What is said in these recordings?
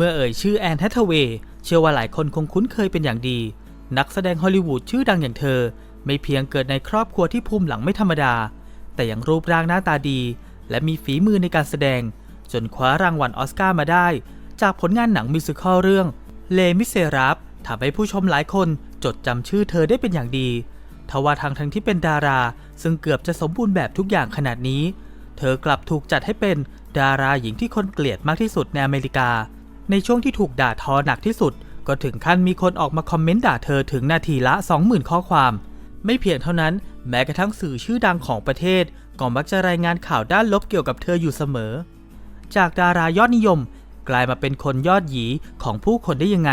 เมื่อเอ่ยชื่อแอนแฮทเวย์เชื่อว่าหลายคนคงคุ้นเคยเป็นอย่างดี นักแสดงฮอลลีวูดชื่อดังอย่างเธอ ไม่เพียงเกิดในครอบครัวที่ภูมิหลังไม่ธรรมดา แต่ยังรูปร่างหน้าตาดี และมีฝีมือในการแสดง จนคว้ารางวัลออสการ์มาได้ จากผลงานหนังมิวสิควลเรื่องเลมิเซรับทำให้ผู้ชมหลายคนจดจำชื่อเธอได้เป็นอย่างดีทว่าทางทั้งที่เป็นดารา ซึ่งเกือบจะสมบูรณ์แบบทุกอย่างขนาดนี้ เธอกลับถูกจัดให้เป็นดาราหญิงที่คนเกลียดมากที่สุดในอเมริกา ในช่วงที่ถูกด่าทอหนักที่สุด ก็ถึงขั้นมีคนออกมาคอมเมนต์ด่าเธอถึงนาทีละ 20,000 ข้อความ ไม่เพียงเท่านั้น แม้กระทั่งสื่อชื่อดังของประเทศ ก็มักจะรายงานข่าวด้านลบเกี่ยวกับเธออยู่เสมอ จากดารายอดนิยม กลายมาเป็นคนยอดหยีของผู้คนได้ยังไง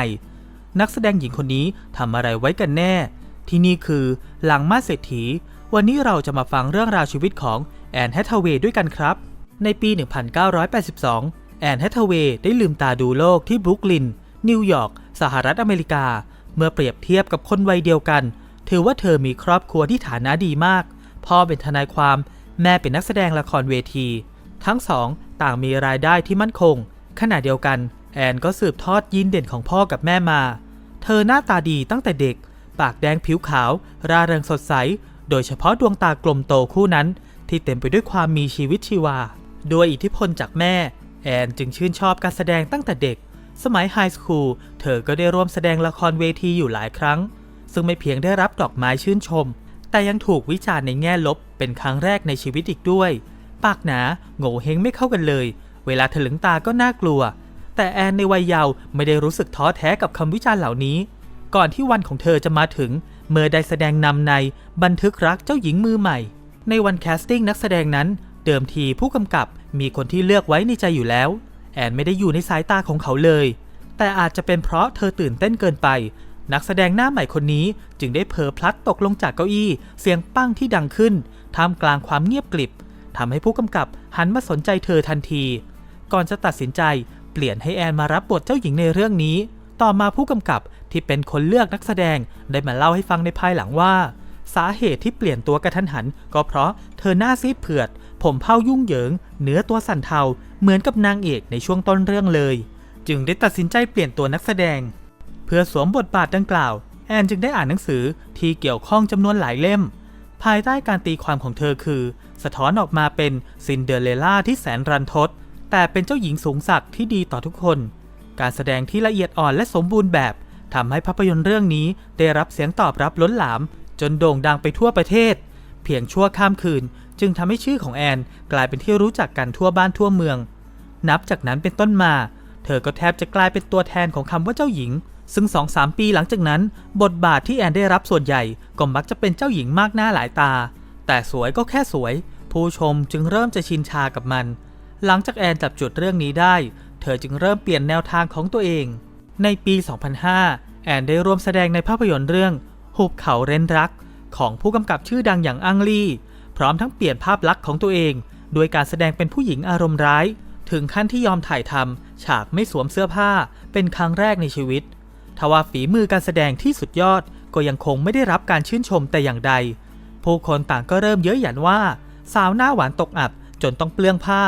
นักแสดงหญิงคนนี้ทำอะไรไว้กันแน่ ที่นี่คือหลังมาเศรษฐี วันนี้เราจะมาฟังเรื่องราวชีวิตของแอนแฮทเวย์ด้วยกันครับ ในปี 1982 อนแฮทเวย์ได้ลืมตาดูโลกที่บรุกลิน นิวยอร์ก สหรัฐอเมริกา เมื่อเปรียบเทียบกับคนวัยเดียวกัน ถือว่าเธอมีครอบครัวที่ฐานะดีมาก พ่อเป็นทนายความ แม่เป็นนักแสดงละครเวที ทั้งสองต่างมีรายได้ที่มั่นคง ขณะเดียวกัน แอนก็สืบทอดยีนเด่นของพ่อกับแม่มา เธอหน้าตาดีตั้งแต่เด็ก ปากแดงผิวขาว ร่าเริงสดใส โดยเฉพาะดวงตากลมโตคู่นั้น ที่เต็มไปด้วยความมีชีวิตชีวา ด้วยอิทธิพลจากแม่ แอนจึงชื่นชอบการแสดงตั้งแต่เด็ก สมัยไฮสคูลเธอก็ได้ร่วมแสดงละครเวทีอยู่หลายครั้ง ซึ่งไม่เพียงได้รับดอกไม้ชื่นชม แต่ยังถูกวิจารณ์ในแง่ลบเป็นครั้งแรกในชีวิตอีกด้วย ปากหนาโง่เฮงไม่เข้ากันเลย เวลาถลึงตาก็น่ากลัว แต่แอนในวัยเยาว์ไม่ได้รู้สึกท้อแท้กับคำวิจารณ์เหล่านี้ ก่อนที่วันของเธอจะมาถึง เมื่อได้แสดงนำในบันทึกรักเจ้าหญิงมือใหม่ ในวันแคสติ้งนักแสดงนั้นเดิมทีผู้กำกับ มีคนที่เลือกไว้ในใจอยู่แล้ว แอนไม่ได้อยู่ในสายตาของเขาเลย แต่อาจจะเป็นเพราะเธอตื่นเต้นเกินไป นักแสดงหน้าใหม่คนนี้จึงได้เผลอพลัดตกลงจากเก้าอี้ เสียงปั้งที่ดังขึ้น ท่ามกลางความเงียบกริบทำให้ผู้กำกับหันมาสนใจเธอทันที ก่อนจะตัดสินใจเปลี่ยนให้แอนมารับบทเจ้าหญิงในเรื่องนี้ ต่อมาผู้กำกับที่เป็นคนเลือกนักแสดงได้มาเล่าให้ฟังในภายหลังว่า สาเหตุที่เปลี่ยนตัวกระทันหัน ก็เพราะเธอหน้าซีดเผือด ผมเผ้ายุ่งเหยิง เนื้อตัวสั่นเทาเหมือนกับนางเอกในช่วงต้นเรื่องเลย จึงได้ตัดสินใจเปลี่ยนตัวนักแสดง เพื่อสวมบทบาทดังกล่าว แอนจึงได้อ่านหนังสือที่เกี่ยวข้องจำนวนหลายเล่ม ภายใต้การตีความของเธอคือ สะท้อนออกมาเป็นซินเดอเรลล่าที่แสนรันทด แต่เป็นเจ้าหญิงสูงศักดิ์ที่ดีต่อทุกคน การแสดงที่ละเอียดอ่อนและสมบูรณ์แบบทำให้ภาพยนตร์เรื่องนี้ได้รับเสียงตอบรับล้นหลาม จนโด่งดังไปทั่วประเทศ เพียงชั่วข้ามคืน จึงทำให้ชื่อของแอนกลายเป็นที่รู้จักกันทั่วบ้านทั่วเมือง นับจากนั้นเป็นต้นมา เธอก็แทบจะกลายเป็นตัวแทนของคำว่าเจ้าหญิง ซึ่งสองสามปีหลังจากนั้น บทบาทที่แอนได้รับส่วนใหญ่ก็มักจะเป็นเจ้าหญิงมากหน้าหลายตา แต่สวยก็แค่สวย ผู้ชมจึงเริ่มจะชินชากับมัน หลังจากแอนจับจุดเรื่องนี้ได้ เธอจึงเริ่มเปลี่ยนแนวทางของตัวเอง ในปี 2005 แอนได้ร่วมแสดงในภาพยนตร์เรื่องหุบเขาเร้นรัก ของผู้กำกับชื่อดังอย่างอังลี่ พร้อมทั้งเปลี่ยนภาพลักษณ์ของตัวเองด้วยการแสดงเป็นผู้หญิงอารมณ์ร้าย ถึงขั้นที่ยอมถ่ายทำฉากไม่สวมเสื้อผ้าเป็นครั้งแรกในชีวิตทว่าฝีมือการแสดงที่สุดยอดก็ยังคงไม่ได้รับการชื่นชมแต่อย่างใด ผู้คนต่างก็เริ่มเย้ยหยันว่า สาวหน้าหวานตกอับจนต้องเปลื้องผ้า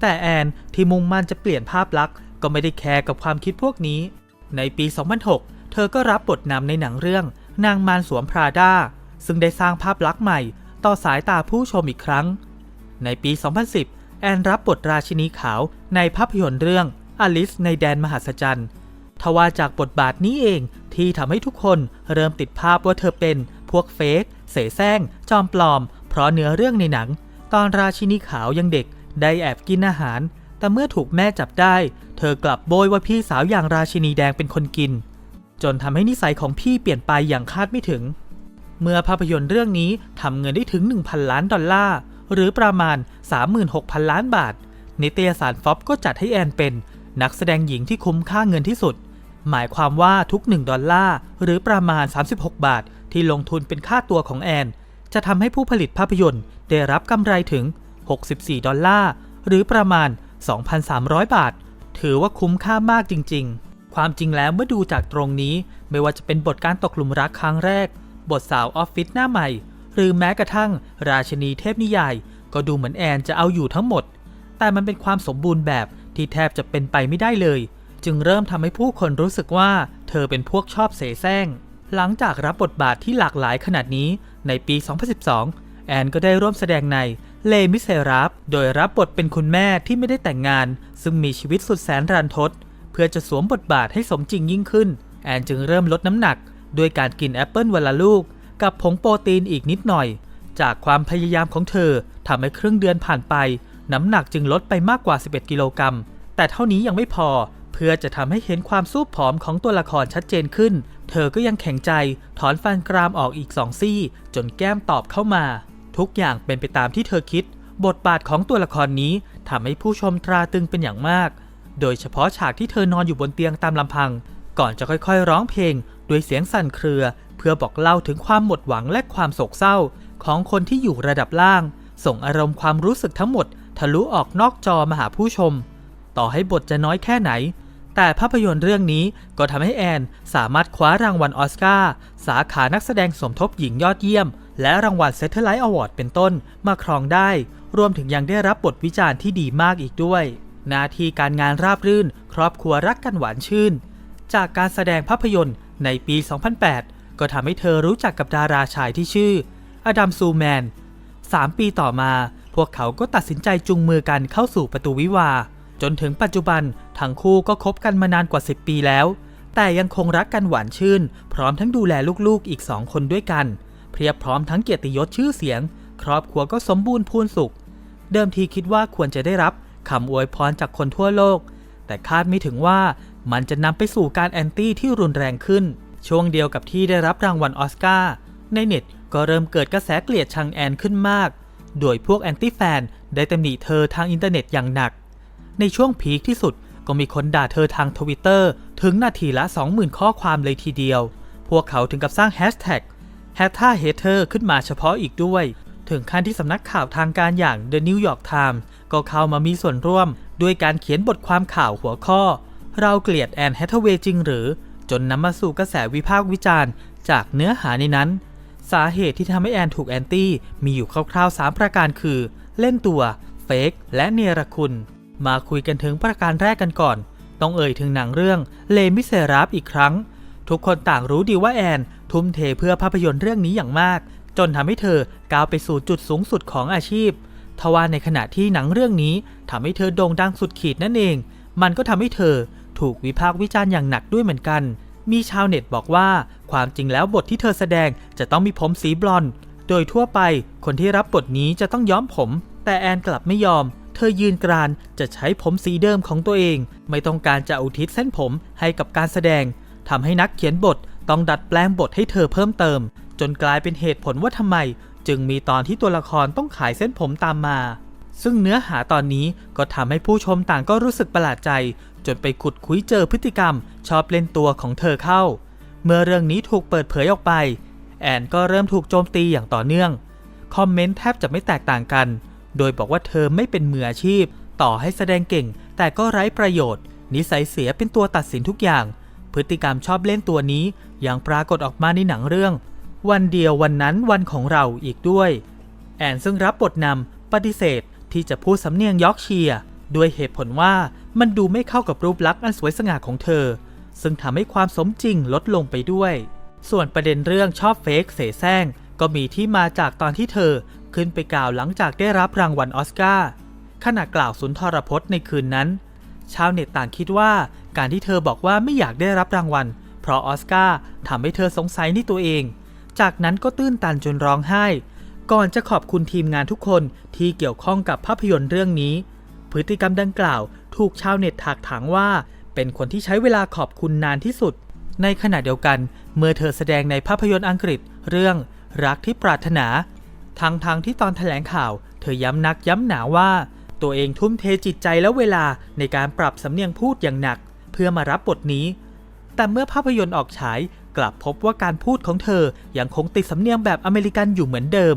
แต่แอนที่มุ่งมั่นจะเปลี่ยนภาพลักษณ์ ก็ไม่ได้แคร์กับความคิดพวกนี้ ในปี 2006 เธอก็รับบทนำในหนังเรื่องนางมารสวมพราดาซึ่งได้สร้างภาพลักษณ์ใหม่ ต่อสายตาผู้ชมอีกครั้ง ในปี 2010 แอนรับบทราชินีขาวในภาพยนตร์เรื่องอลิสในแดนมหัศจรรย์ทว่าจากบทบาทนี้เองที่ทำให้ทุกคนเริ่มติดภาพว่าเธอเป็นพวกเฟกเสแสร้ง จอมปลอม เพราะเนื้อเรื่องในหนัง ตอนราชินีขาวยังเด็กได้แอบกินอาหาร แต่เมื่อถูกแม่จับได้ เธอกลับโบยว่าพี่สาวอย่างราชินีแดงเป็นคนกิน จนทำให้นิสัยของพี่เปลี่ยนไปอย่างคาดไม่ถึง เมื่อภาพยนตร์เรื่องนี้ทำเงินได้ถึง 1,000 ล้านดอลลาร์ หรือประมาณ 36,000 ล้านบาท นิตยสารฟอบก็จัดให้แอนเป็นนักแสดงหญิงที่คุ้มค่าเงินที่สุด หมายความว่าทุก 1 ดอลลาร์ หรือประมาณ 36 บาท ที่ลงทุนเป็นค่าตัวของแอน จะทำให้ผู้ผลิตภาพยนตร์ได้รับกำไรถึง 64 ดอลลาร์ หรือประมาณ 2,300 บาท ถือว่าคุ้มค่ามากจริง ๆ ความจริงแล้วเมื่อดูจากตรงนี้ ไม่ว่าจะเป็นบทการตกหลุมรักครั้งแรก บทสาวออฟฟิศหน้าใหม่ หรือแม้กระทั่ง ราชินีเทพนิยาย ก็ดูเหมือนแอนจะเอาอยู่ทั้งหมด แต่มันเป็นความสมบูรณ์แบบที่แทบจะเป็นไปไม่ได้เลย จึงเริ่มทำให้ผู้คนรู้สึกว่า เธอเป็นพวกชอบเสแสร้ง หลังจากรับบทบาทที่หลากหลายขนาดนี้ในปี 2012 แอนก็ได้ร่วมแสดงในเลมิเซรับโดยรับบทเป็นคุณแม่ที่ไม่ได้แต่งงาน ซึ่งมีชีวิตสุดแสนรันทด เพื่อจะสวมบทบาทให้สมจริงยิ่งขึ้น แอนจึงเริ่มลดน้ำหนัก ด้วยการกินแอปเปิลวันละลูก กับผงโปรตีนอีกนิดหน่อย จากความพยายามของเธอทำให้ครึ่งเดือนผ่านไป น้ำหนักจึงลดไปมากกว่า 11 กิโลกรัม แต่เท่านี้ยังไม่พอ เพื่อจะทำให้เห็นความสู้ผอมของตัวละครชัดเจนขึ้น เธอก็ยังแข็งใจถอนฟันกรามออกอีกสองซี่ จนแก้มตอบเข้ามา ทุกอย่างเป็นไปตามที่เธอคิด บทบาทของตัวละครนี้ทำให้ผู้ชมตราตรึงเป็นอย่างมาก โดยเฉพาะฉากที่เธอนอนอยู่บนเตียงตามลำพัง ก่อนจะค่อยๆ ร้องเพลง ด้วยเสียงสั่นเครือ เพื่อบอกเล่าถึงความหมดหวังและความโศกเศร้า ของคนที่อยู่ระดับล่าง ส่งอารมณ์ความรู้สึกทั้งหมด ทะลุออกนอกจอมาหาผู้ชม ต่อให้บทจะน้อยแค่ไหน แต่ภาพยนตร์เรื่องนี้ก็ทำให้แอนสามารถคว้ารางวัลอสการ์สาขานักแสดงสมทบหญิงยอดเยี่ยม และรางวัลเซ t เทอร์ไลท์อวอร์ดเป็นต้นมาครองได้ รวมถึงยังได้รับบทวิจารณ์ที่ดีมากอีกด้วยหน้าที่การงานราบรื่น ครอบครัวรักกันหวานชื่น จากการแสดงภาพยนตร์ ในปี 2008 ก็ทำให้เธอรู้จักกับดาราชายที่ชื่อ อดัมซูแมน 3 ปีต่อมา พวกเขาก็ตัดสินใจจุงมือกันเข้าสู่ประตูวิวา จนถึงปัจจุบัน ทั้งคู่ก็คบกันมานานกว่า 10 ปีแล้ว แต่ยังคงรักกันหวานชื่น พร้อมทั้งดูแลลูกๆอีกสองคนด้วยกัน เพียบพร้อมทั้งเกียรติยศชื่อเสียง ครอบครัวก็สมบูรณ์พูนสุข เดิมทีคิดว่าควรจะได้รับคำอวยพรจากคนทั่วโลก แต่คาดไม่ถึงว่า มันจะนำไปสู่การแอนตี้ที่รุนแรงขึ้น ช่วงเดียวกับที่ได้รับรางวัลออสการ์ในเน็ตก็เริ่มเกิดกระแสเกลียดชังแอนขึ้นมาก โดยพวกแอนตี้แฟนได้ตำหนิเธอทางอินเทอร์เน็ตอย่างหนัก ในช่วงพีคที่สุดก็มีคนด่าเธอทางทวิตเตอร์ถึงนาทีละ 20,000 ข้อความเลยทีเดียว พวกเขาถึงกับสร้างแฮชแท็กแฮทท่าเฮเธอร์ขึ้นมาเฉพาะอีกด้วย ถึงขั้นที่สำนักข่าวทางการอย่าง The New York Times ก็เข้ามามีส่วนร่วม ด้วยการเขียนบทความข่าวหัวข้อ เราเกลียดแอนแฮทเวย์จริงหรือ จนนำมาสู่กระแสวิพากษ์วิจารณ์ จากเนื้อหาในนั้น สาเหตุที่ทำให้แอนถูกแอนตี้มีอยู่คร่าวๆ 3 ประการคือ เล่นตัว เฟกและเนรคุณ มาคุยกันถึงประการแรกกันก่อน ต้องเอ่ยถึงหนังเรื่องเลมิเซราฟอีกครั้ง ทุกคนต่างรู้ดีว่าแอน ทุ่มเทเพื่อภาพยนตร์เรื่องนี้อย่างมาก จนทำให้เธอก้าวไปสู่จุดสูงสุดของอาชีพทว่าในขณะที่หนังเรื่องนี้ทำให้เธอโด่งดังสุดขีดนั่นเอง มันก็ทำให้เธอ ถูกวิพากษ์วิจารณ์อย่างหนักด้วยเหมือนกัน มีชาวเน็ตบอกว่า ความจริงแล้วบทที่เธอแสดงจะต้องมีผมสีบลอนด์โดยทั่วไปคนที่รับบทนี้จะต้องย้อมผม แต่แอนกลับไม่ยอม เธอยืนกรานจะใช้ผมสีเดิมของตัวเอง ไม่ต้องการจะอุทิศเส้นผมให้กับการแสดงทำให้นักเขียนบทต้องดัดแปลงบทให้เธอเพิ่มเติม จนกลายเป็นเหตุผลว่าทำไม จึงมีตอนที่ตัวละครต้องขายเส้นผมตามมา ซึ่งเนื้อหาตอนนี้ก็ทำให้ผู้ชมต่างก็รู้สึกประหลาดใจ จนไปขุดคุยเจอพฤติกรรมชอบเล่นตัวของเธอเข้า เมื่อเรื่องนี้ถูกเปิดเผยออกไป แอนก็เริ่มถูกโจมตีอย่างต่อเนื่อง คอมเมนต์แทบจะไม่แตกต่างกัน โดยบอกว่าเธอไม่เป็นมืออาชีพ ต่อให้แสดงเก่ง แต่ก็ไร้ประโยชน์ นิสัยเสียเป็นตัวตัดสินทุกอย่าง พฤติกรรมชอบเล่นตัวนี้ยังปรากฏออกมาในหนังเรื่อง วันเดียววันนั้นวันของเราอีกด้วย แอนซึ่งรับบทนำปฏิเสธที่จะพูดสำเนียงยอร์กเชียร์ด้วยเหตุผลว่า มันดูไม่เข้ากับรูปลักษณ์อันสวยสง่าของเธอ ซึ่งทำให้ความสมจริงลดลงไปด้วย ส่วนประเด็นเรื่องชอบเฟกเสแสร้งก็มีที่มาจากตอนที่เธอขึ้นไปกล่าวหลังจากได้รับรางวัลออสการ์ขณะกล่าวสุนทรพจน์ในคืนนั้น ชาวเน็ตต่างคิดว่าการที่เธอบอกว่าไม่อยากได้รับรางวัล เพราะออสการ์ทำให้เธอสงสัยในตัวเอง จากนั้นก็ตื้นตันจนร้องไห้ ก่อนจะขอบคุณทีมงานทุกคนที่เกี่ยวข้องกับภาพยนตร์เรื่องนี้ พฤติกรรมดังกล่าว ถูกชาวเน็ตถากถางว่า เป็นคนที่ใช้เวลาขอบคุณนานที่สุด ในขณะเดียวกัน เมื่อเธอแสดงในภาพยนตร์อังกฤษ เรื่องรักที่ปรารถนา ทั้งทางที่ตอนแถลงข่าว เธอย้ำนักย้ำหนาว่า ตัวเองทุ่มเทจิตใจและเวลาในการปรับสำเนียงพูดอย่างหนัก เพื่อมารับบทนี้ แต่เมื่อภาพยนตร์ออกฉายกลับพบว่าการพูดของเธอยังคงติดสำเนียงแบบอเมริกันอยู่เหมือนเดิม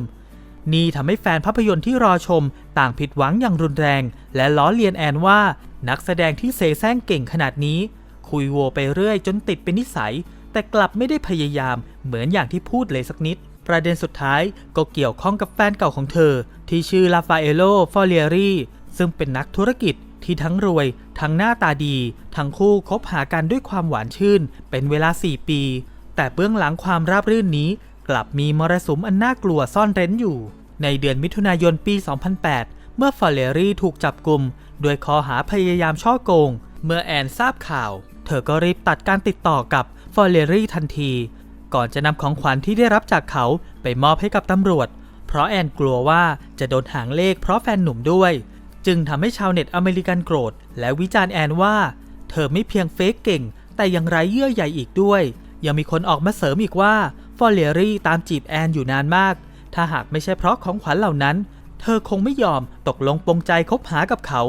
นี่ทำให้แฟนภาพยนตร์ที่รอชม ต่างผิดหวังอย่างรุนแรง และล้อเลียนแอนว่า นักแสดงที่เซแซงเก่งขนาดนี้ คุยโวไปเรื่อยจนติดเป็นนิสัย แต่กลับไม่ได้พยายามเหมือนอย่างที่พูดเลยสักนิด ประเด็นสุดท้ายก็เกี่ยวข้องกับแฟนเก่าของเธอ ที่ชื่อลาฟาเอโลฟอเลียรีซึ่งเป็นนักธุรกิจที่ทั้งรวย ทั้งหน้าตาดี ทั้งคู่คบหากันด้วยความหวานชื่น เป็นเวลา 4 ปี แต่เบื้องหลังความราบรื่นนี้ กลับมีมรสุมอันน่ากลัวซ่อนเร้นอยู่ ในเดือนมิถุนายนปี 2008 เมื่อฟอลเลรี่ถูกจับกลุ่มด้วยข้อหาพยายามช่อโกง เมื่อแอนทราบข่าว เธอก็รีบตัดการติดต่อกับฟอเลรี่ทันที ก่อนจะนำของขวัญที่ได้รับจากเขาไปมอบให้กับตำรวจ เพราะแอนกลัวว่าจะโดนหางเลขเพราะแฟนหนุ่มด้วย จึงทำให้ชาวเน็ตอเมริกันโกรธ และวิจารณ์แอนว่า เธอไม่เพียงเฟกเก่ง แต่ยังไร้เยื่อใยอีกด้วย ยังมีคนออกมาเสริมอีกว่า ฟอลเลรี่ตามจีบแอนอยู่นานมาก ถ้าหากไม่ใช่เพราะของขวัญเหล่านั้น เธอคงไม่ยอมตกลงปงใจคบหากับเขา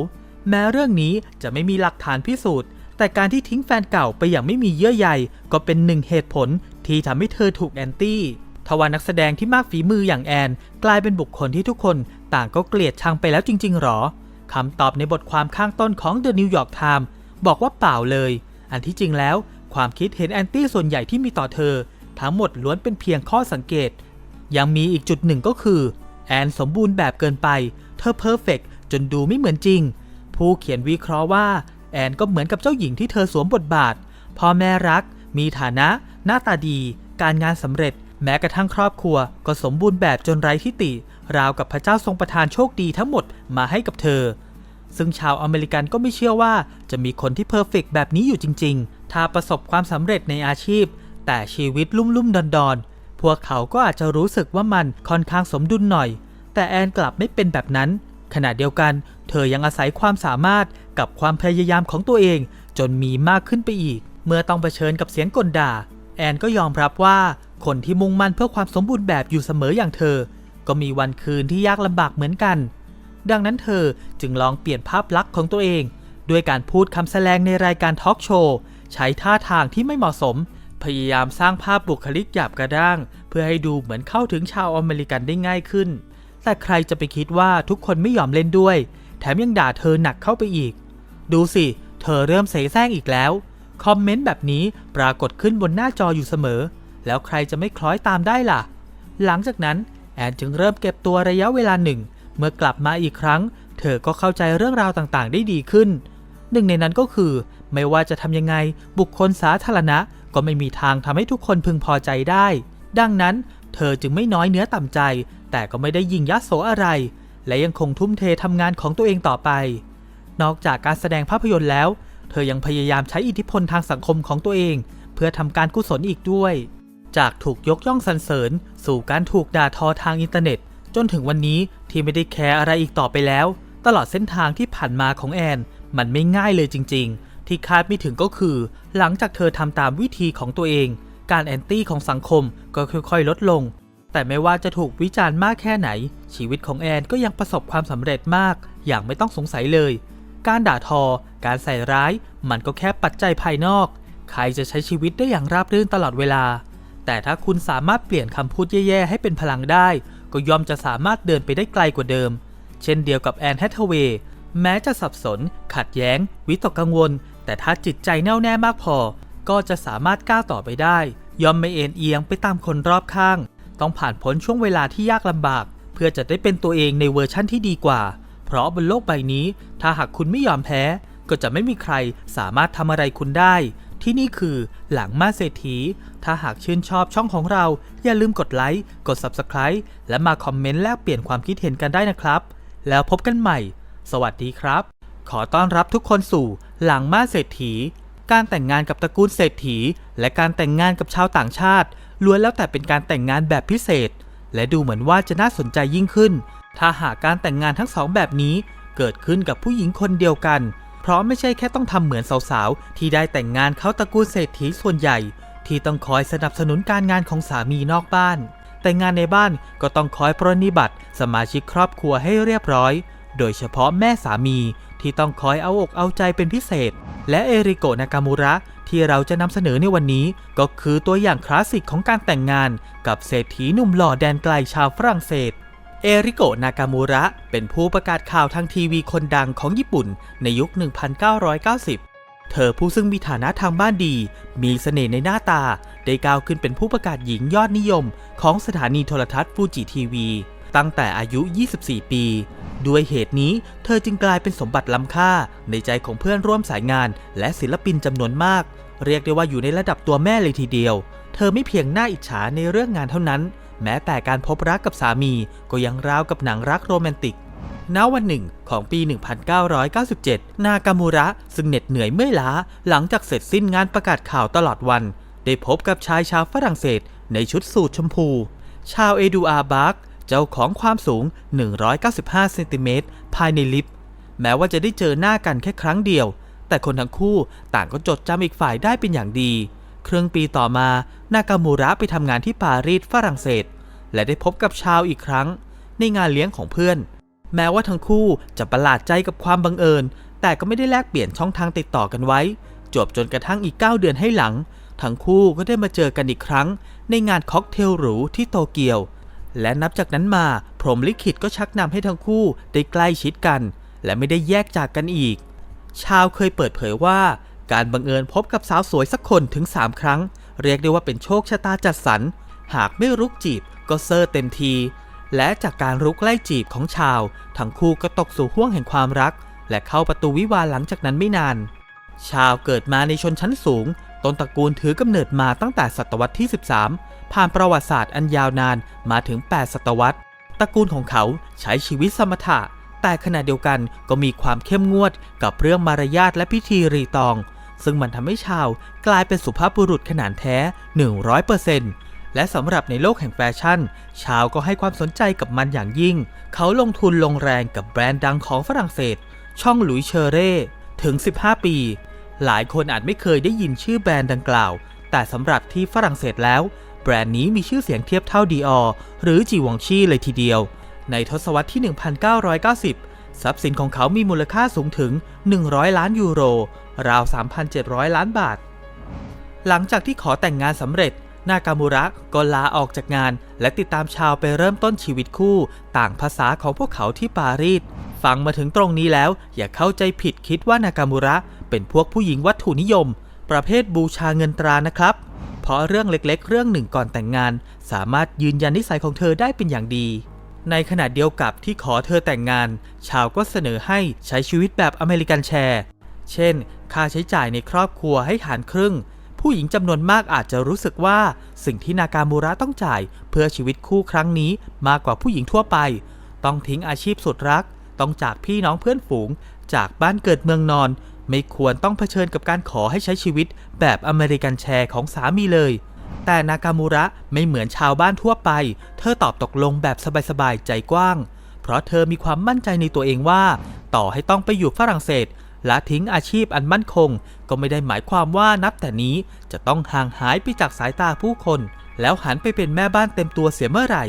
แม้เรื่องนี้จะไม่มีหลักฐานพิสูจน์ แต่การที่ทิ้งแฟนเก่าไปอย่างไม่มีเยื่อใยก็เป็นหนึ่งเหตุผลที่ทำให้เธอถูกแอนตี้ทว่านักแสดงที่มากฝีมืออย่างแอน กลายเป็นบุคคลที่ทุกคนต่างก็เกลียดชังไปแล้วจริง ๆ หรอคำตอบในบทความข้างต้นของ The New York Times บอกว่าเปล่าเลย อันที่จริงแล้ว ความคิดเห็นแอนตี้ส่วนใหญ่ที่มีต่อเธอ ทั้งหมดล้วนเป็นเพียงข้อสังเกต ยังมีอีกจุดหนึ่งก็คือ แอนสมบูรณ์แบบเกินไป เธอเพอร์เฟกจนดูไม่เหมือนจริง ผู้เขียนวิเคราะห์ว่า แอนก็เหมือนกับเจ้าหญิงที่เธอสวมบทบาท พ่อแม่รัก มีฐานะ หน้าตาดี การงานสำเร็จ แม้กระทั่งครอบครัว ก็สมบูรณ์แบบจนไร้ทิฏฐิราวกับพระเจ้าทรงประทานโชคดีทั้งหมดมาให้กับเธอ ซึ่งชาวอเมริกันก็ไม่เชื่อว่าจะมีคนที่เพอร์เฟกต์แบบนี้อยู่จริง ๆ ถ้าประสบความสำเร็จในอาชีพ แต่ชีวิตลุ่มลุ่มดอนดอนพวกเขาก็อาจจะรู้สึกว่ามันค่อนข้างสมดุลหน่อย แต่แอนกลับไม่เป็นแบบนั้น ขณะเดียวกัน เธอยังอาศัยความสามารถกับความพยายามของตัวเอง จนมีมากขึ้นไปอีก เมื่อต้องเผชิญกับเสียงกลด่า แอนก็ยอมรับว่าคนที่มุ่งมั่นเพื่อความสมบูรณ์แบบอยู่เสมออย่างเธอ ก็มีวันคืนที่ยากลำบากเหมือนกัน ดังนั้นเธอจึงลองเปลี่ยนภาพลักษณ์ของตัวเอง ด้วยการพูดคำแสดงในรายการทอล์กโชว์ใช้ท่าทางที่ไม่เหมาะสม พยายามสร้างภาพบุคลิกหยาบกระด้าง เพื่อให้ดูเหมือนเข้าถึงชาวอเมริกันได้ง่ายขึ้น แต่ใครจะไปคิดว่าทุกคนไม่ยอมเล่นด้วย แถมยังด่าเธอหนักเข้าไปอีก ดูสิ เธอเริ่มเสแสร้งอีกแล้ว คอมเมนต์แบบนี้ปรากฏขึ้นบนหน้าจออยู่เสมอ แล้วใครจะไม่คล้อยตามได้ล่ะ หลังจากนั้นแอนจึงเริ่มเก็บตัวระยะเวลาหนึ่ง เมื่อกลับมาอีกครั้ง เธอก็เข้าใจเรื่องราวต่างๆ ได้ดีขึ้น หนึ่งในนั้นก็คือ ไม่ว่าจะทำยังไงบุคคลสาธารณะ ก็ไม่มีทางทำให้ทุกคนพึงพอใจได้ ดังนั้นเธอจึงไม่น้อยเนื้อต่ำใจ แต่ก็ไม่ได้ยิงยัโสอะไร และยังคงทุ่มเททำงานของตัวเองต่อไป นอกจากการแสดงภาพยนตร์แล้ว เธอยังพยายามใช้อิทธิพลทางสังคมของตัวเอง เพื่อทำการกุศลอีกด้วย จากถูกยกย่องสรรเสริญ สู่การถูกด่าทอทางอินเทอร์เน็ต จนถึงวันนี้ที่ไม่ได้แคร์อะไรอีกต่อไปแล้ว ตลอดเส้นทางที่ผ่านมาของแอน มันไม่ง่ายเลยจริง ๆ ที่คาดไม่ถึงก็คือ หลังจากเธอทำตามวิธีของตัวเอง การแอนตี้ของสังคมก็ค่อยๆ ลดลง แต่ไม่ว่าจะถูกวิจารณ์มากแค่ไหน ชีวิตของแอนก็ยังประสบความสำเร็จมาก อย่างไม่ต้องสงสัยเลย การด่าทอ การใส่ร้าย มันก็แค่ปัจจัยภายนอก ใครจะใช้ชีวิตได้อย่างราบรื่นตลอดเวลา แต่ถ้าคุณสามารถเปลี่ยนคำพูดแย่ๆให้เป็นพลังได้ ก็ย่อมจะสามารถเดินไปได้ไกลกว่าเดิม เช่นเดียวกับแอนแฮทเวย์แม้จะสับสน ขัดแย้ง วิตกกังวล แต่ถ้าจิตใจแน่วแน่มากพอ ก็จะสามารถก้าวต่อไปได้ ยอมไม่เอ็นเอียงไปตามคนรอบข้าง ต้องผ่านพ้นช่วงเวลาที่ยากลำบาก เพื่อจะได้เป็นตัวเองในเวอร์ชั่นที่ดีกว่า เพราะบนโลกใบนี้ ถ้าหากคุณไม่ยอมแพ้ ก็จะไม่มีใครสามารถทำอะไรคุณได้ ที่นี่คือหลังมาเศรษฐี ถ้าหากชื่นชอบช่องของเรา อย่าลืมกดไลค์ กด Subscribe และมาคอมเมนต์แลกเปลี่ยนความคิดเห็นกันได้นะครับ แล้วพบกันใหม่ สวัสดีครับ ขอต้อนรับทุกคนสู่ หลังมาเศรษฐี การแต่งงานกับตระกูลเศรษฐี และการแต่งงานกับชาวต่างชาติล้วนแล้วแต่เป็นการแต่งงานแบบพิเศษ และดูเหมือนว่าจะน่าสนใจยิ่งขึ้น ถ้าหากการแต่งงานทั้งสองแบบนี้เกิดขึ้นกับผู้หญิงคนเดียวกัน เพราะไม่ใช่แค่ต้องทำเหมือนสาวๆ ที่ได้แต่งงานเข้าตระกูลเศรษฐีส่วนใหญ่ ที่ต้องคอยสนับสนุนการงานของสามีนอกบ้าน แต่งานในบ้านก็ต้องคอยปรนนิบัติสมาชิกครอบครัวให้เรียบร้อย โดยเฉพาะแม่สามี ที่ต้องคอยเอาอกเอาใจเป็นพิเศษ และเอริโกะนากามูระที่เราจะนำเสนอในวันนี้ก็คือตัวอย่างคลาสสิกของการแต่งงานกับเศรษฐีหนุ่มหล่อแดนไกลชาวฝรั่งเศส เอริโกะนากามูระเป็นผู้ประกาศข่าวทางทีวีคนดังของญี่ปุ่นในยุค 1990 เธอผู้ซึ่งมีฐานะทางบ้านดี มีเสน่ห์ในหน้าตา ได้ก้าวขึ้นเป็นผู้ประกาศหญิงยอดนิยม ของสถานีโทรทัศน์ฟูจิทีวี ตั้งแต่อายุ 24 ปี ด้วยเหตุนี้เธอจึงกลายเป็นสมบัติล้ำค่าในใจของเพื่อนร่วมสายงาน และศิลปินจำนวนมาก เรียกได้ว่าอยู่ในระดับตัวแม่เลยทีเดียว เธอไม่เพียงหน้าอิจฉาในเรื่องงานเท่านั้น แม้แต่การพบรักกับสามีก็ยังราวกับหนังรักโรแมนติกณวันหนึ่งของปี 1997 นากามูระ ซึ่งเหน็ดเหนื่อยเมื่อยล้า หลังจากเสร็จสิ้นงานประกาศข่าวตลอดวัน ได้พบกับชายชาวฝรั่งเศสในชุดสูทชมพู ชาวเอดูอาบาร์ก เจ้าของความสูง 195เซนติเมตรภายในลิฟต์ แม้ว่าจะได้เจอหน้ากันแค่ครั้งเดียว แต่คนทั้งคู่ต่างก็จดจำอีกฝ่ายได้เป็นอย่างดีครึ่งปีต่อมา นากามูระไปทำงานที่ปารีสฝรั่งเศส และได้พบกับชาวอีกครั้ง ในงานเลี้ยงของเพื่อน แม้ว่าทั้งคู่จะประหลาดใจกับความบังเอิญ แต่ก็ไม่ได้แลกเปลี่ยนช่องทางติดต่อกันไว้ จบจนกระทั่งอีก 9 เดือนให้หลัง ทั้งคู่ก็ได้มาเจอกันอีกครั้ง ในงานค็อกเทลหรูที่โตเกียว และนับจากนั้นมาพรหมลิขิตก็ชักนำให้ทั้งคู่ได้ใกล้ชิดกัน และไม่ได้แยกจากกันอีก ชาวเคยเปิดเผยว่า การบังเอิญพบกับสาวสวยสักคนถึง 3 ครั้ง เรียกได้ว่าเป็นโชคชะตาจัดสรร หากไม่รุกจีบก็เซอร์เต็มที และจากการรุกไล่จีบของชาว ทั้งคู่ก็ตกสู่ห้วงแห่งความรัก และเข้าประตูวิวาห์หลังจากนั้นไม่นาน ชาวเกิดมาในชนชั้นสูง ต้นตระกูลถือกำเนิดมาตั้งแต่ศตวรรษที่ 13 ผ่านประวัติศาสตร์อันยาวนานมาถึง 8 ศตวรรษ ตระกูลของเขาใช้ชีวิตสมถะ แต่ขณะเดียวกันก็มีความเข้มงวดกับเรื่องมารยาทและพิธีรีตอง ซึ่งมันทำให้ชาวกลายเป็นสุภาพบุรุษขนาดแท้ 100%และสำหรับในโลกแห่งแฟชั่น ชาวก็ให้ความสนใจกับมันอย่างยิ่ง เขาลงทุนลงแรงกับแบรนด์ดังของฝรั่งเศส ช่องหลุยเชอเร่ถึง 15 ปี หลายคนอาจไม่เคยได้ยินชื่อแบรนด์ดังกล่าว แต่สำหรับที่ฝรั่งเศสแล้ว แบรนด์นี้มีชื่อเสียงเทียบเท่าดีออหรือจีวองชี่เลยทีเดียว ในทศวรรษที่ 1990 ทรัพย์สินของเขามีมูลค่าสูงถึง 100 ล้านยูโร ราว 3,700 ล้านบาท หลังจากที่ขอแต่งงานสำเร็จ นากามูระก็ลาออกจากงาน และติดตามชาวไปเริ่มต้นชีวิตคู่ ต่างภาษาของพวกเขาที่ปารีสฟังมาถึงตรงนี้แล้ว อย่าเข้าใจผิดคิดว่านากามูระ เป็นพวกผู้หญิงวัตถุนิยม ประเภทบูชาเงินตรานะครับ เพราะเรื่องเล็กๆ เรื่องหนึ่งก่อนแต่งงาน สามารถยืนยันนิสัยของเธอได้เป็นอย่างดี ในขณะเดียวกับที่ขอเธอแต่งงาน ชาวก็เสนอให้ใช้ชีวิตแบบอเมริกันแชร์ เช่น ค่าใช้จ่ายในครอบครัวให้หารครึ่ง ผู้หญิงจำนวนมากอาจจะรู้สึกว่าสิ่งที่นากามูระต้องจ่าย เพื่อชีวิตคู่ครั้งนี้มากกว่าผู้หญิงทั่วไป ต้องทิ้งอาชีพสุดรัก ต้องจากพี่น้องเพื่อนฝูง จากบ้านเกิดเมืองนอน ไม่ควรต้องเผชิญกับการขอให้ใช้ชีวิตแบบอเมริกันแชร์ของสามีเลย แต่นากามูระไม่เหมือนชาวบ้านทั่วไป เธอตอบตกลงแบบสบายๆใจกว้าง เพราะเธอมีความมั่นใจในตัวเองว่า ต่อให้ต้องไปอยู่ฝรั่งเศสและทิ้งอาชีพอันมั่นคง ก็ไม่ได้หมายความว่านับแต่นี้จะต้องห่างหายไปจากสายตาผู้คน แล้วหันไปเป็นแม่บ้านเต็มตัวเสียเมื่อไหร่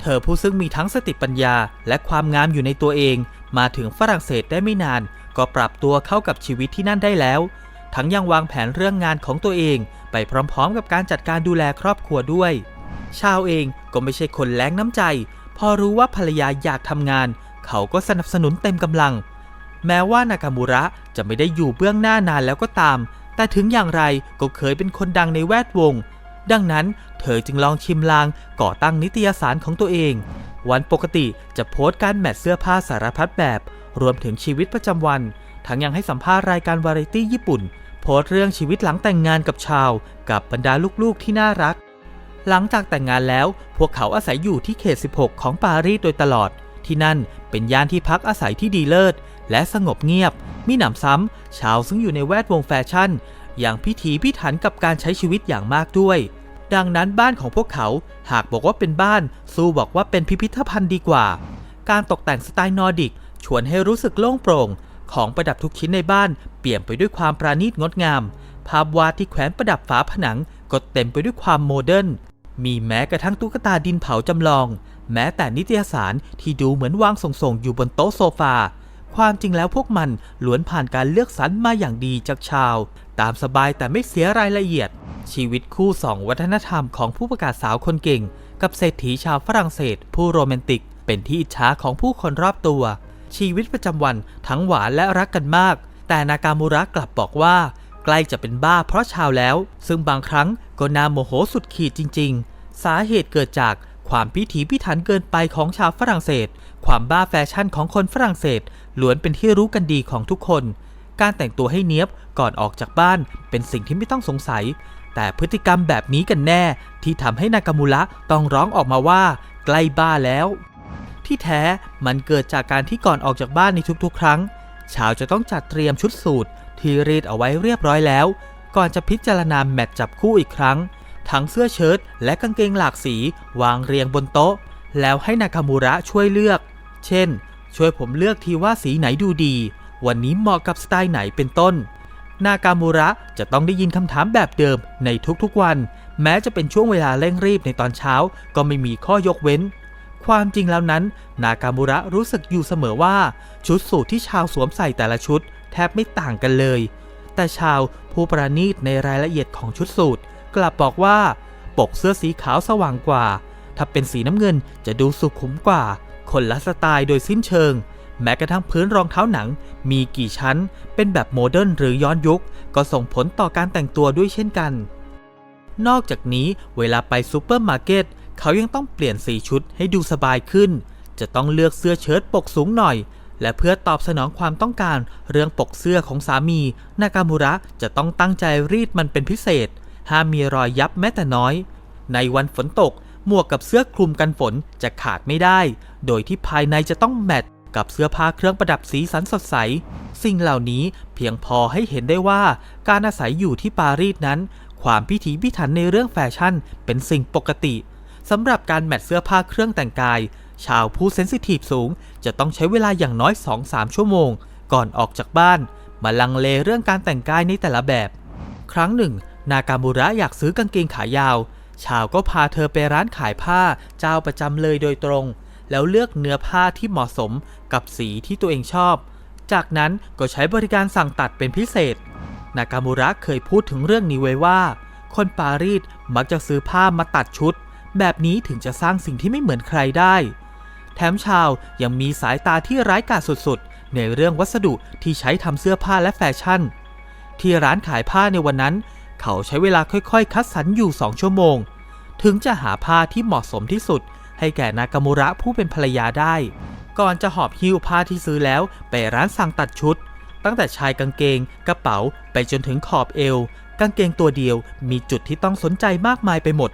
เธอผู้ซึ่งมีทั้งสติปัญญาและความงามอยู่ในตัวเอง มาถึงฝรั่งเศสได้ไม่นาน ก็ปรับตัวเข้ากับชีวิตที่นั่นได้แล้ว ทั้งยังวางแผนเรื่องงานของตัวเองไปพร้อมๆ กับการจัดการดูแลครอบครัวด้วย ชาวเองก็ไม่ใช่คนแล้งน้ำใจ พอรู้ว่าภรรยาอยากทำงาน เขาก็สนับสนุนเต็มกำลัง แม้ว่านากามูระจะไม่ได้อยู่เบื้องหน้านานแล้วก็ตาม แต่ถึงอย่างไรก็เคยเป็นคนดังในแวดวง ดังนั้นเธอจึงลองชิมลางก่อตั้งนิตยสารของตัวเอง วันปกติจะโพสต์การแมทเสื้อผ้าสารพัดแบบ รวมถึงชีวิตประจำวัน ทั้งยังให้สัมภาษณ์รายการวาไรตี้ญี่ปุ่น โพสต์เรื่องชีวิตหลังแต่งงานกับชาว กับบรรดาลูกๆที่น่ารัก หลังจากแต่งงานแล้ว พวกเขาอาศัยอยู่ที่เขต 16 ของปารีสโดยตลอด ที่นั่นเป็นย่านที่พักอาศัยที่ดีเลิศ และสงบเงียบ มีหนำซ้ำ ชาวซึ่งอยู่ในแวดวงแฟชั่น อย่างพิถีพิถันกับการใช้ชีวิตอย่างมากด้วยดังนั้นบ้านของพวกเขาหากบอกว่าเป็นบ้านสู้บอกว่าเป็นพิพิธภัณฑ์ดีกว่า การตกแต่งสไตล์นอร์ดิก ชวนให้รู้สึกโล่งโปร่ง ของประดับทุกชิ้นในบ้านเปลี่ยมไปด้วยความปราณีตงดงาม ภาพวาดที่แขวนประดับฝาผนังก็เต็มไปด้วยความโมเดิร์นมีแม้กระทั่งตุ๊กตาดินเผาจำลอง แม้แต่นิตยสารที่ดูเหมือนวางส่งๆอยู่บนโต๊ะโซฟา ความจริงแล้วพวกมันล้วนผ่านการเลือกสรรมาอย่างดีจากชาว ตามสบายแต่ไม่เสียรายละเอียด ชีวิตคู่สองวัฒนธรรมของผู้ประกาศสาวคนเก่ง กับเศรษฐีชาวฝรั่งเศส ผู้โรแมนติก เป็นที่อิจฉาของผู้คนรอบตัว ชีวิตประจำวันทั้งหวานและรักกันมาก แต่นากามูระกลับบอกว่า ใกล้จะเป็นบ้าเพราะชาวแล้ว ซึ่งบางครั้งก็น่าโมโหสุดขีดจริง ๆ สาเหตุเกิดจากความพิถีพิถันเกินไปของชาวฝรั่งเศส ความบ้าแฟชั่นของคนฝรั่งเศสล้วนเป็นที่รู้กันดีของทุกคน การแต่งตัวให้เนี้ยบก่อนออกจากบ้านเป็นสิ่งที่ไม่ต้องสงสัย แต่พฤติกรรมแบบนี้กันแน่ที่ทำให้นากามูระต้องร้องออกมาว่า ใกล้บ้าแล้ว ที่แท้มันเกิดจากการที่ก่อนออกจากบ้านในทุกๆ ครั้ง ชาวจะต้องจัดเตรียมชุดสูทที่รีดเอาไว้เรียบร้อยแล้ว ก่อนจะพิจารณาแมตช์จับคู่อีกครั้ง ทั้งเสื้อเชิ้ตและกางเกงหลากสีวางเรียงบนโต๊ะ แล้วให้นากามูระช่วยเลือก เช่น ช่วยผมเลือกทีว่าสีไหนดูดี วันนี้เหมาะกับสไตล์ไหนเป็นต้น นากามูระจะต้องได้ยินคำถามแบบเดิมในทุกๆวัน แม้จะเป็นช่วงเวลาเร่งรีบในตอนเช้าก็ไม่มีข้อยกเว้น ความจริงแล้วนั้น นากามูระรู้สึกอยู่เสมอว่า ชุดสูทที่ชาวสวมใส่แต่ละชุด แทบไม่ต่างกันเลย แต่ชาวผู้ประณีตในรายละเอียดของชุดสูทกลับบอกว่า ปกเสื้อสีขาวสว่างกว่า ถ้าเป็นสีน้ำเงินจะดูสุขุมกว่า คนละสไตล์โดยสิ้นเชิง แม้กระทั่งพื้นรองเท้าหนัง มีกี่ชั้น เป็นแบบโมเดิร์นหรือย้อนยุค ก็ส่งผลต่อการแต่งตัวด้วยเช่นกันนอกจากนี้เวลาไปซูเปอร์มาร์เก็ต เขายังต้องเปลี่ยนสีชุดให้ดูสบายขึ้น จะต้องเลือกเสื้อเชิ้ตปกสูงหน่อย และเพื่อตอบสนองความต้องการเรื่องปกเสื้อของสามีนากามูระจะต้องตั้งใจรีดมันเป็นพิเศษ ห้ามมีรอยยับแม้แต่น้อย ในวันฝนตกหมวกกับเสื้อคลุมกันฝนจะขาดไม่ได้ โดยที่ภายในจะต้องแมทกับเสื้อผ้าเครื่องประดับสีสันสดใส สิ่งเหล่านี้เพียงพอให้เห็นได้ว่าการอาศัยอยู่ที่ปารีสนั้น ความพิถีพิถันในเรื่องแฟชั่นเป็นสิ่งปกติ สำหรับการแมทเสื้อผ้าเครื่องแต่งกาย ชาวผู้เซนซิทีฟสูง จะต้องใช้เวลาอย่างน้อย 2-3 ชั่วโมง ก่อนออกจากบ้าน มาลังเลเรื่องการแต่งกายในแต่ละแบบ ครั้งหนึ่ง นากามูระอยากซื้อกางเกงขายาว ชาวก็พาเธอไปร้านขายผ้าเจ้าประจำเลยโดยตรง แล้วเลือกเนื้อผ้าที่เหมาะสมกับสีที่ตัวเองชอบ จากนั้นก็ใช้บริการสั่งตัดเป็นพิเศษ นากามูระเคยพูดถึงเรื่องนี้ไว้ว่า คนปารีสมักจะซื้อผ้ามาตัดชุด แบบนี้ถึงจะสร้างสิ่งที่ไม่เหมือนใครได้ แถมชาวยังมีสายตาที่ร้ายกาจสุดๆ ในเรื่องวัสดุที่ใช้ทำเสื้อผ้าและแฟชั่น ที่ร้านขายผ้าในวันนั้น เขาใช้เวลาค่อยๆ คัดสรรอยู่2ชั่วโมง ถึงจะหาผ้าที่เหมาะสมที่สุด ให้แก่นากามูระผู้เป็นภรรยาได้ ก่อนจะหอบหิ้วผ้าที่ซื้อแล้วไปร้านสั่งตัดชุด ตั้งแต่ชายกางเกง กระเป๋า ไปจนถึงขอบเอวกางเกงตัวเดียวมีจุดที่ต้องสนใจมากมายไปหมด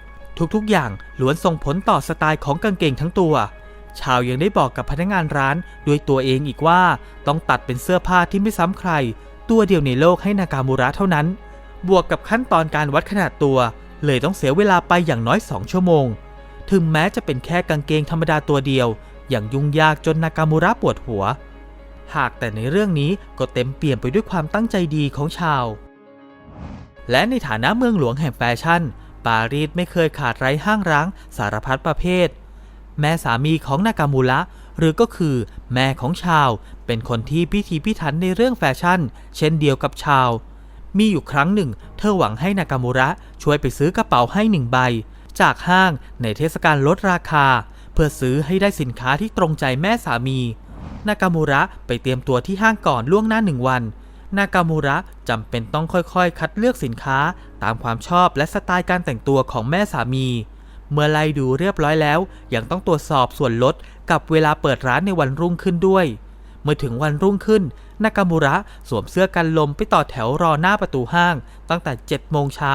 ทุกๆ อย่างล้วนส่งผลต่อสไตล์ของกางเกงทั้งตัว ชาวยังได้บอกกับพนักงานร้านด้วยตัวเองอีกว่าต้องตัดเป็นเสื้อผ้าที่ไม่ซ้ำใคร ตัวเดียวในโลกให้นากามูระเท่านั้น บวกกับขั้นตอนการวัดขนาดตัว เลยต้องเสียเวลาไปอย่างน้อย 2 ชั่วโมง ถึงแม้จะเป็นแค่กางเกงธรรมดาตัวเดียว อย่างยุ่งยากจนนากามูระปวดหัว หากแต่ในเรื่องนี้ก็เต็มเปี่ยมไปด้วยความตั้งใจดีของชาว และในฐานะเมืองหลวงแห่งแฟชั่น ปารีสไม่เคยขาดไร้ห้างร้างสารพัดประเภท แม่สามีของนากามูระหรือก็คือแม่ของชาว เป็นคนที่พิถีพิถันในเรื่องแฟชั่น เช่นเดียวกับชาว มีอยู่ครั้งหนึ่ง เธอหวังให้นากามูระช่วยไปซื้อกระเป๋าให้หนึ่งใบ จากห้างในเทศกาลลดราคา เพื่อซื้อให้ได้สินค้าที่ตรงใจแม่สามี นากามูระไปเตรียมตัวที่ห้างก่อนล่วงหน้าหนึ่งวัน นากามูระจำเป็นต้องค่อยๆ คัดเลือกสินค้าตามความชอบและสไตล์การแต่งตัวของแม่สามี เมื่อไล่ดูเรียบร้อยแล้ว ยังต้องตรวจสอบส่วนลดกับเวลาเปิดร้านในวันรุ่งขึ้นด้วย เมื่อถึงวันรุ่งขึ้น นากามูระสวมเสื้อกันลมไปต่อแถวรอหน้าประตูห้าง ตั้งแต่7โมงเช้า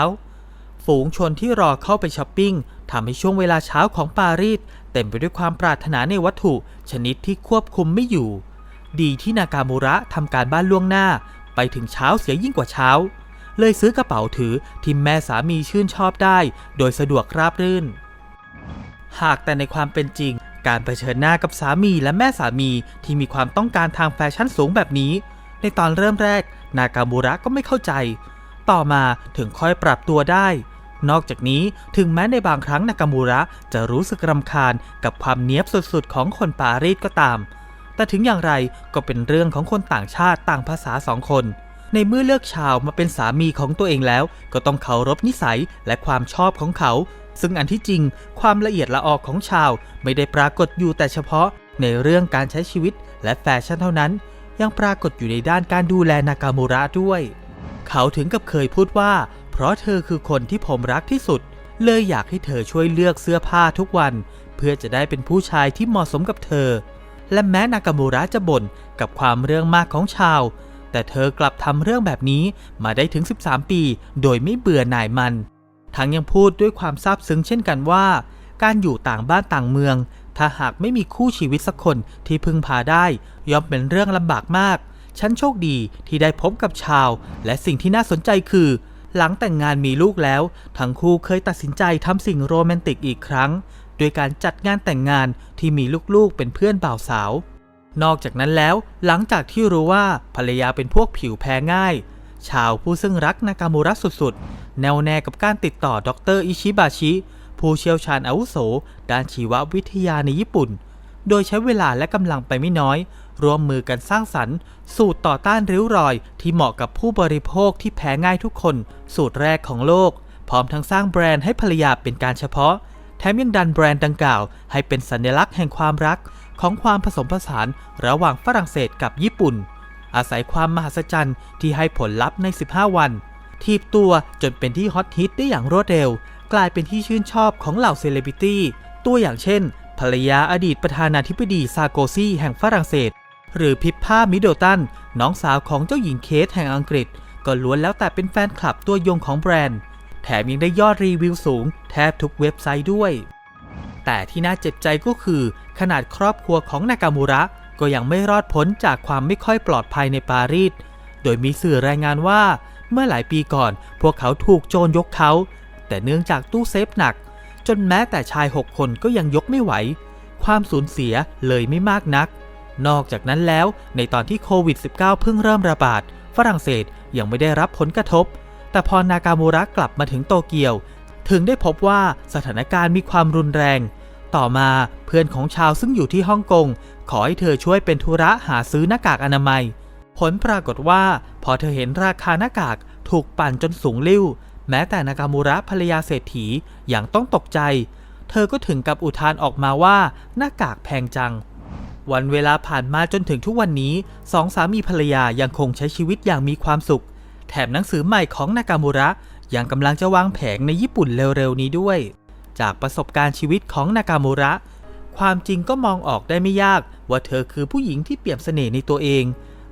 ฝูงชนที่รอเข้าไปช้อปปิ้งทำให้ช่วงเวลาเช้าของปารีสเต็มไปด้วยความปรารถนาในวัตถุชนิดที่ควบคุมไม่อยู่ ดีที่นากามูระทำการบ้านล่วงหน้า ไปถึงเช้าเสียยิ่งกว่าเช้า เลยซื้อกระเป๋าถือที่แม่สามีชื่นชอบได้ โดยสะดวกราบรื่น หากแต่ในความเป็นจริง การเผชิญหน้ากับสามีและแม่สามีที่มีความต้องการทางแฟชั่นสูงแบบนี้ ในตอนเริ่มแรก นากามูระก็ไม่เข้าใจ ต่อมาถึงค่อยปรับตัวได้นอกจากนี้ถึงแม้ในบางครั้งนากามูระจะรู้สึกรำคาญกับความเนี้ยบสุดๆ ของคนปารีสก็ตาม แต่ถึงอย่างไรก็เป็นเรื่องของคนต่างชาติต่างภาษาสองคน ในเมื่อเลือกชาวมาเป็นสามีของตัวเองแล้ว ก็ต้องเคารพนิสัยและความชอบของเขา ซึ่งอันที่จริง ความละเอียดละออของชาวไม่ได้ปรากฏอยู่แต่เฉพาะ ในเรื่องการใช้ชีวิตและแฟชั่นเท่านั้น ยังปรากฏอยู่ในด้านการดูแลนากามูระด้วย เขาถึงกับเคยพูดว่า เพราะเธอคือคนที่ผมรักที่สุด เลยอยากให้เธอช่วยเลือกเสื้อผ้าทุกวัน เพื่อจะได้เป็นผู้ชายที่เหมาะสมกับเธอ และแม้นากามูระจะบ่นกับความเรื่องมากของชาว แต่เธอกลับทำเรื่องแบบนี้มาได้ถึง 13 ปี โดยไม่เบื่อหน่ายมัน ทั้งยังพูดด้วยความซาบซึ้งเช่นกันว่า การอยู่ต่างบ้านต่างเมือง ถ้าหากไม่มีคู่ชีวิตสักคนที่พึ่งพาได้ย่อมเป็นเรื่องลำบากมาก ฉันโชคดีที่ได้พบกับชาว และสิ่งที่น่าสนใจคือหลังแต่งงานมีลูกแล้ว ทั้งคู่เคยตัดสินใจทำสิ่งโรแมนติกอีกครั้ง โดยการจัดงานแต่งงานที่มีลูกๆเป็นเพื่อนบ่าวสาว นอกจากนั้นแล้วหลังจากที่รู้ว่าภรรยาเป็นพวกผิวแพ้ง่าย ชาวผู้ซึ่งรักนากามูระสุดๆ แนวแน่กับการติดต่อดรอิชิบาชิ ผู้เชี่ยวชาญอาวุโส ด้านชีววิทยาในญี่ปุ่น โดยใช้เวลาและกำลังไปไม่น้อย ร่วมมือกันสร้างสรรค์ สูตรต่อต้านริ้วรอยที่เหมาะกับผู้บริโภคที่แพ้ง่ายทุกคน สูตรแรกของโลกพร้อมทั้งสร้างแบรนด์ให้ภรรยาเป็นการเฉพาะ แถมยังดันแบรนด์ดังกล่าว ให้เป็นสัญลักษณ์แห่งความรักของความผสมผสานระหว่างฝรั่งเศสกับญี่ปุ่น อาศัยความมหัศจรรย์ที่ให้ผลลัพธ์ใน 15 วัน ทีบตัวจนเป็นที่ฮอตฮิตได้อย่างรวดเร็ว กลายเป็นที่ชื่นชอบของเหล่าเซเลบริตี้ ตัวอย่างเช่น ภรรยาอดีตประธานาธิบดีซาโกซีแห่งฝรั่งเศส หรือพิพพามิดเดิลตัน น้องสาวของเจ้าหญิงเคทแห่งอังกฤษ ก็ล้วนแล้วแต่เป็นแฟนคลับตัวยงของแบรนด์ แถมยังได้ยอดรีวิวสูงแทบทุกเว็บไซต์ด้วย แต่ที่น่าเจ็บใจก็คือ ขนาดครอบครัวของนากามูระก็ยังไม่รอดพ้นจากความไม่ค่อยปลอดภัยในปารีส โดยมีสื่อรายงานว่า เมื่อหลายปีก่อน พวกเขาถูกโจรยกเขา แต่เนื่องจากตู้เซฟหนัก จนแม้แต่ชาย6คนก็ยังยกไม่ไหว ความสูญเสียเลยไม่มากนัก นอกจากนั้นแล้วในตอนที่โควิด -19 เพิ่งเริ่มระบาด ฝรั่งเศสยังไม่ได้รับผลกระทบ แต่พอนากามูระกลับมาถึงโตเกียว ถึงได้พบว่าสถานการณ์มีความรุนแรง ต่อมาเพื่อนของชาวซึ่งอยู่ที่ฮ่องกง ขอให้เธอช่วยเป็นธุระหาซื้อหน้ากากอนามัย ผลปรากฏว่า พอเธอเห็นราคาหน้ากากถูกปั่นจนสูงลิ่วแม้แต่นากามูระภรรยาเศรษฐีอย่างต้องตกใจ เธอก็ถึงกับอุทานออกมาว่าหน้ากากแพงจังวันเวลาผ่านมาจนถึงทุกวันนี้สองสามีภรรยายังคงใช้ชีวิตอย่างมีความสุข แถมหนังสือใหม่ของนากามูระยังกำลังจะวางแผงในญี่ปุ่นเร็วๆนี้ด้วย จากประสบการณ์ชีวิตของนากามูระ ความจริงก็มองออกได้ไม่ยากว่าเธอคือผู้หญิงที่เปี่ยมเสน่ห์ในตัวเอง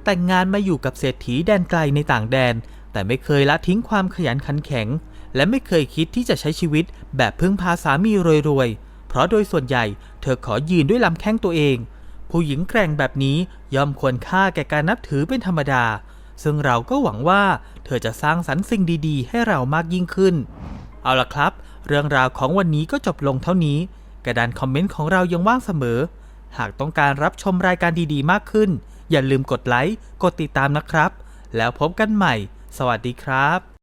แต่งงานมาอยู่กับเศรษฐีแดนไกลในต่างแดน แต่ไม่เคยละทิ้งความขยันขันแข็ง และไม่เคยคิดที่จะใช้ชีวิตแบบพึ่งพาสามีรวยๆ เพราะโดยส่วนใหญ่เธอขอยืนด้วยลำแข้งตัวเอง ผู้หญิงแกร่งแบบนี้ย่อมควรค่าแก่การนับถือเป็นธรรมดา ซึ่งเราก็หวังว่าเธอจะสร้างสรรค์สิ่งดีๆ ให้เรามากยิ่งขึ้น เอาล่ะครับ เรื่องราวของวันนี้ก็จบลงเท่านี้ กระดานคอมเมนต์ของเรายังว่างเสมอ หากต้องการรับชมรายการดีๆ มากขึ้น อย่าลืมกดไลค์ กดติดตามนะครับ แล้วพบกันใหม่ สวัสดีครับ